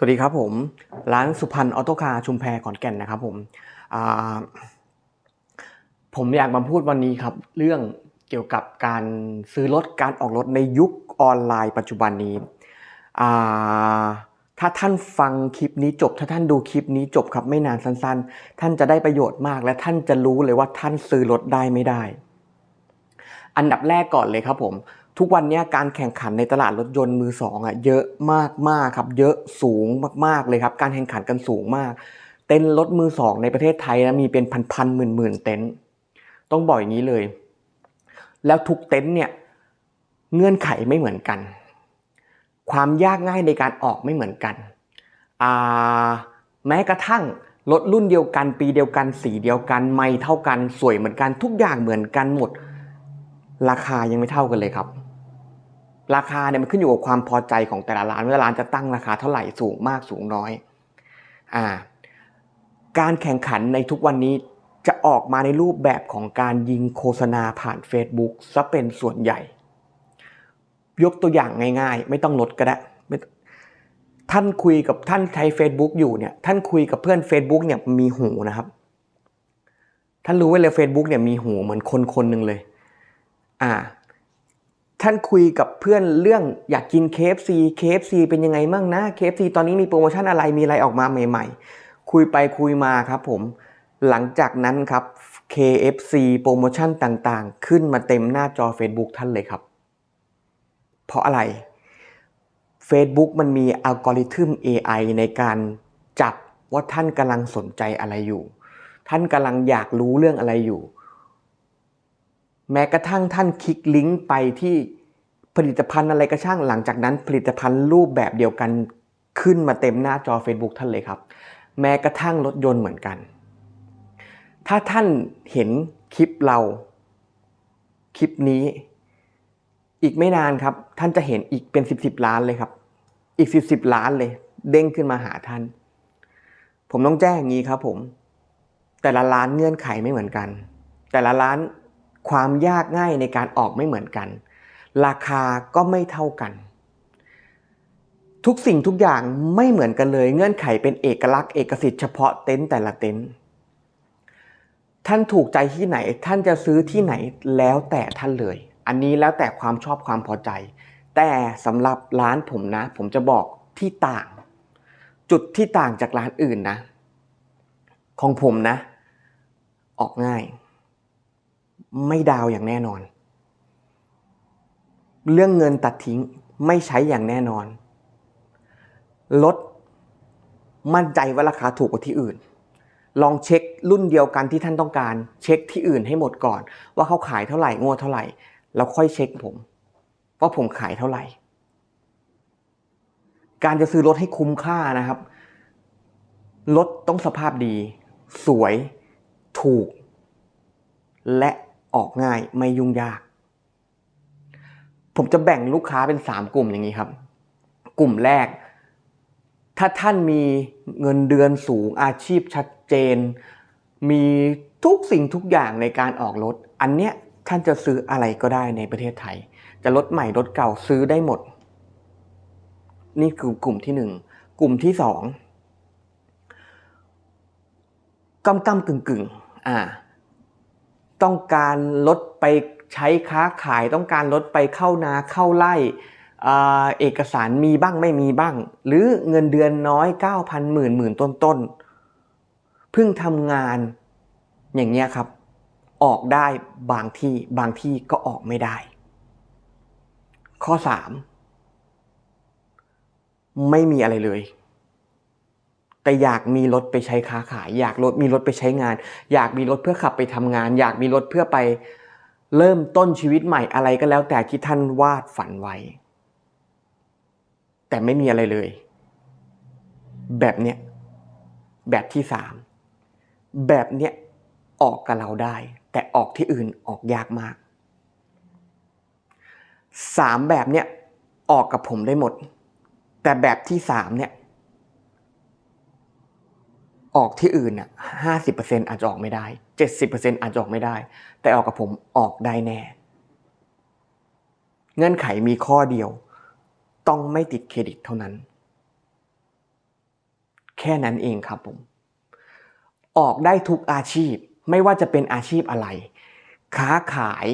สวัสดีครับผม ร้านสุพรรณออโต้คาร์ชุมแพขอนแก่นนะครับผมผมอยากมาพูดวันนี้ครับ เรื่องเกี่ยวกับการซื้อรถการออกรถในยุคออนไลน์ปัจจุบันนี้ ถ้าท่านฟังคลิปนี้จบ ถ้าท่านดูคลิปนี้จบครับไม่นานสั้นๆ ท่านจะได้ประโยชน์มาก และท่านจะรู้เลยว่าท่านซื้อรถได้ไม่ได้ อันดับแรกก่อนเลยครับผม ทุกวันนี้การแข่งขันในตลาดรถยนต์มือสองอะเยอะมากมากครับ เยอะสูงมากๆเลยครับ การแข่งขันกันสูงมาก เต็นท์รถมือสองในประเทศไทยนะมีเป็นพันๆหมื่นๆเต็นท์ต้องบอกอย่างนี้เลย แล้วทุกเต็นท์เนี่ยเงื่อนไขไม่เหมือนกัน ความยากง่ายในการออกไม่เหมือนกันอ่าแม้กระทั่งรถรุ่นเดียวกัน ปีเดียวกัน สีเดียวกัน ไม่เท่ากัน สวยเหมือนกัน ทุกอย่างเหมือนกันหมด ราคายังไม่เท่ากันเลยครับ ราคาเนี่ยมันขึ้นอยู่กับความพอใจของแต่ละร้านว่าร้านจะตั้งราคาเท่าไหร่สูงมากสูงน้อยอ่าการแข่งขันในทุกวันนี้จะออกมาในรูปแบบของการยิงโฆษณาผ่าน Facebook ซะเป็นส่วนใหญ่ ยกตัวอย่างง่าย ๆ ไม่ต้องลดก็ได้ท่านคุยกับท่านใช้ Facebook อยู่เนี่ยท่านคุยกับเพื่อน Facebook เนี่ยมีหูนะครับ ท่านรู้ไว้เลย Facebook เนี่ยมีหูเหมือนคนคนหนึ่งเลย อ่า ท่านคุยกับเพื่อนเรื่องอยากกิน KFC KFC เป็นยังไงมั่งนะ KFC ตอนนี้มีโปรโมชั่นอะไรมีอะไรออกมาใหม่ ๆ คุยไปคุยมาครับผม หลังจากนั้นครับ KFC โปรโมชั่นต่างๆ ขึ้นมาเต็มหน้าจอ Facebook ท่านเลยครับ เพราะอะไร Facebook มันมีอัลกอริทึม AI ในการจับว่าท่านกำลังสนใจอะไรอยู่ ท่านกำลังอยากรู้เรื่องอะไรอยู่ แม้กระทั่งท่านคลิกลิงก์ไปที่ผลิตภัณฑ์อะไรก็ช่างหลังจากนั้น ผลิตภัณฑ์รูปแบบเดียวกันขึ้นมาเต็มหน้าจอ Facebook ท่านเลยครับ แม้กระทั่งรถยนต์เหมือนกัน ถ้าท่านเห็นคลิปเราคลิปนี้ อีกไม่นานครับ ท่านจะเห็นอีกเป็นสิบสิบล้านเลยครับ อีกสิบสิบล้านเลย เด้งขึ้นมาหาท่าน ผมต้องแจ้งอย่างนี้ครับผม แต่ละร้านเงื่อนไขไม่เหมือนกัน แต่ละร้าน ความยากง่ายในการออกไม่เหมือนกัน ราคาก็ไม่เท่ากัน ทุกสิ่งทุกอย่างไม่เหมือนกันเลย เงื่อนไขเป็นเอกลักษณ์เอกสิทธิ์เฉพาะเต็นท์แต่ละเต็นท์ท่านถูกใจที่ไหน ท่านจะซื้อที่ไหนแล้วแต่ท่านเลย อันนี้แล้วแต่ความชอบความพอใจ แต่สำหรับร้านผมนะ ผมจะบอกที่ต่าง จุดที่ต่างจากร้านอื่นนะ ของผมนะ ออกง่าย ไม่ดาวอย่างแน่นอน เรื่องเงินตัดทิ้งไม่ใช้อย่างแน่นอน ลดมั่นใจว่าราคาถูกกว่าที่อื่น ลองเช็ครุ่นเดียวกันที่ท่านต้องการ เช็คที่อื่นให้หมดก่อน ว่าเขาขายเท่าไหร่งวดเท่าไหร่ แล้วค่อยเช็คผมว่าผมขายเท่าไหร่ การจะซื้อรถให้คุ้มค่านะครับ รถต้องสภาพดี สวย ถูก และ ออกง่ายไม่ยุ่งยาก ผมจะแบ่งลูกค้าเป็น 3 กลุ่มอย่างนี้ครับ กลุ่มแรก ถ้าท่านมีเงินเดือนสูงอาชีพชัดเจน มีทุกสิ่งทุกอย่างในการออกรถ อันเนี้ยท่านจะซื้ออะไรก็ได้ในประเทศไทย จะรถใหม่รถเก่าซื้อได้หมด นี่คือกลุ่มที่หนึ่งกลุ่มที่สองกำกำกึ่งกึ่งๆอ่า ต้องการรถไปใช้ค้าขาย ต้องการรถไปเข้านาเข้าไร่เอกสารมีบ้างไม่มีบ้าง หรือเงินเดือนน้อย 9,000หมื่นหมื่นต้นต้นๆเพิ่งทำงานอย่างเงี้ยครับ ออกได้บางที่บางที่ก็ออกไม่ได้ ข้อ 3 ไม่มีอะไรเลย แต่อยากมีรถไปใช้ค้าขาย อยากรถมีรถไปใช้งาน อยากมีรถเพื่อขับไปทำงาน อยากมีรถเพื่อไปเริ่มต้นชีวิตใหม่อะไรก็แล้วแต่ที่ท่านวาดฝันไว้ แต่ไม่มีอะไรเลย แบบเนี้ยแบบที่สามแบบเนี้ยออกกับเราได้ แต่ออกที่อื่นออกยากมากสามแบบเนี้ยออกกับผมได้หมด แต่แบบที่สามเนี่ย ออกที่อื่นน่ะห้าสิบเปอร์เซ็นอาจจะออกไม่ได้เจ็ดสิบเปอร์เซ็นอาจจะออกไม่ได้ แต่ออกกับผมออกได้แน่ เงื่อนไขมีข้อเดียว ต้องไม่ติดเครดิตเท่านั้น แค่นั้นเองครับผม ออกได้ทุกอาชีพ ไม่ว่าจะเป็นอาชีพอะไร ค้าขาย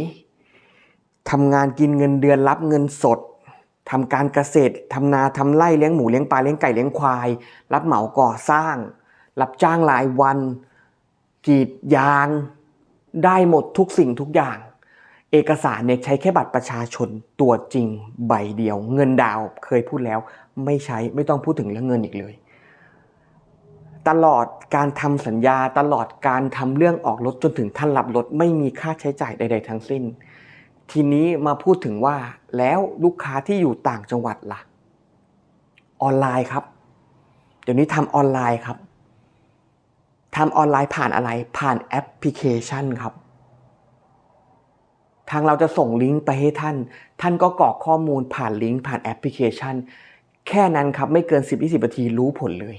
ทำงานกินเงินเดือนรับเงินสดทำการเกษตรทำนาทำไร่เลี้ยงหมูเลี้ยงปลาเลี้ยงไก่เลี้ยงควาย รับเหมาก่อสร้าง รับจ้างรายวันกรีดยาง ได้หมดทุกสิ่งทุกอย่าง เอกสารเนี่ยใช้แค่บัตรประชาชนตัวจริงใบเดียว เงินดาวเคยพูดแล้ว ไม่ใช้ไม่ต้องพูดถึงเรื่องเงินอีกเลย ตลอดการทำสัญญาตลอดการทำเรื่องออกรถจนถึงท่านรับรถไม่มีค่าใช้จ่ายใด ๆ ทั้งสิ้น ทีนี้มาพูดถึงว่าแล้วลูกค้าที่อยู่ต่างจังหวัดล่ะ ออนไลน์ครับ เดี๋ยวนี้ทำออนไลน์ครับ ทำออนไลน์ผ่านอะไรผ่านแอปพลิเคชันครับ ทางเราจะส่งลิงก์ไปให้ท่าน ท่านก็กรอกข้อมูลผ่านลิงก์ผ่านแอปพลิเคชัน แค่นั้นครับไม่เกิน 10-20นาทีรู้ผลเลย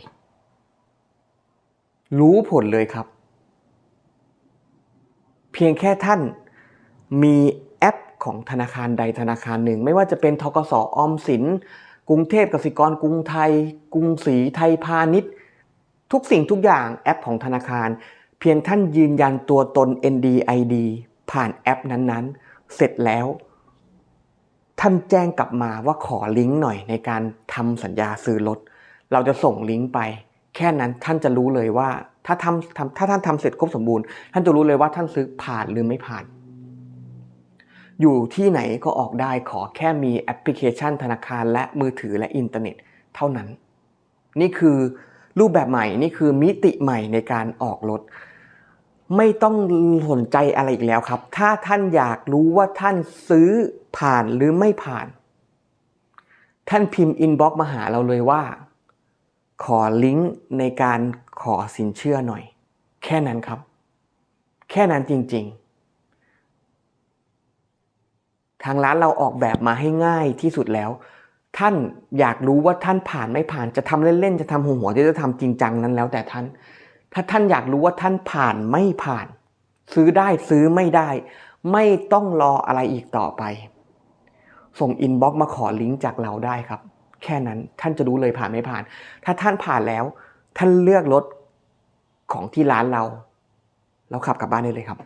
รู้ผลเลยครับ เพียงแค่ท่านมีแอปของธนาคารใดธนาคารหนึ่ง ไม่ว่าจะเป็นทกสออมสิน กรุงเทพกสิกรกรุงไทย กรุงศรีไทยพาณิชย์ ทุกสิ่งทุกอย่างแอปของธนาคาร เพียงท่านยืนยันตัวตน NDID ผ่านแอปนั้นๆ เสร็จแล้ว ท่านแจ้งกลับมาว่าขอลิงก์หน่อยในการทำสัญญาซื้อรถ เราจะส่งลิงก์ไป แค่นั้นท่านจะรู้เลยว่า ถ้าทำทำถ้าท่านทำเสร็จครบสมบูรณ์ ท่านจะรู้เลยว่าท่านซื้อผ่านหรือไม่ผ่าน อยู่ที่ไหนก็ออกได้ขอแค่มีแอปพลิเคชันธนาคารและมือถือและอินเทอร์เน็ต เท่านั้น นี่คือ รูปแบบใหม่นี่คือมิติใหม่ในการออกรถ ไม่ต้องสนใจอะไรอีกแล้วครับ ถ้าท่านอยากรู้ว่าท่านซื้อผ่านหรือไม่ผ่าน ท่านพิมพ์อินบ็อกมาหาเราเลยว่า ขอลิงก์ในการขอสินเชื่อหน่อย แค่นั้นครับ แค่นั้นจริง ๆทางร้านเราออกแบบมาให้ง่ายที่สุดแล้ว ท่านอยากรู้ว่าท่านผ่านไม่ผ่านจะทำเล่นๆจะทำหัวหัวจะทำจริงจังนั้นแล้วแต่ท่าน ถ้าท่านอยากรู้ว่าท่านผ่านไม่ผ่าน ซื้อได้ซื้อไม่ได้ ไม่ต้องรออะไรอีกต่อไป ส่งอินบ็อกซ์มาขอลิงก์จากเราได้ครับ แค่นั้นท่านจะรู้เลยผ่านไม่ผ่าน ถ้าท่านผ่านแล้ว ท่านเลือกรถของที่ร้านเราแล้วขับกลับบ้านได้เลยครับ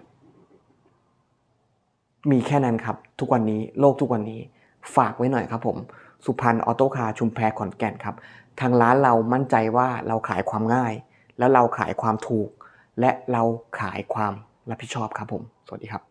มีแค่นั้นครับ ทุกวันนี้โลกทุกวันนี้ ฝากไว้หน่อยครับผม สุพรรณออโต้คาร์ชุมแพขอนแก่นครับ ทางร้านเรามั่นใจว่าเราขายความง่าย แล้วเราขายความถูก และเราขายความรับผิดชอบครับผม สวัสดีครับ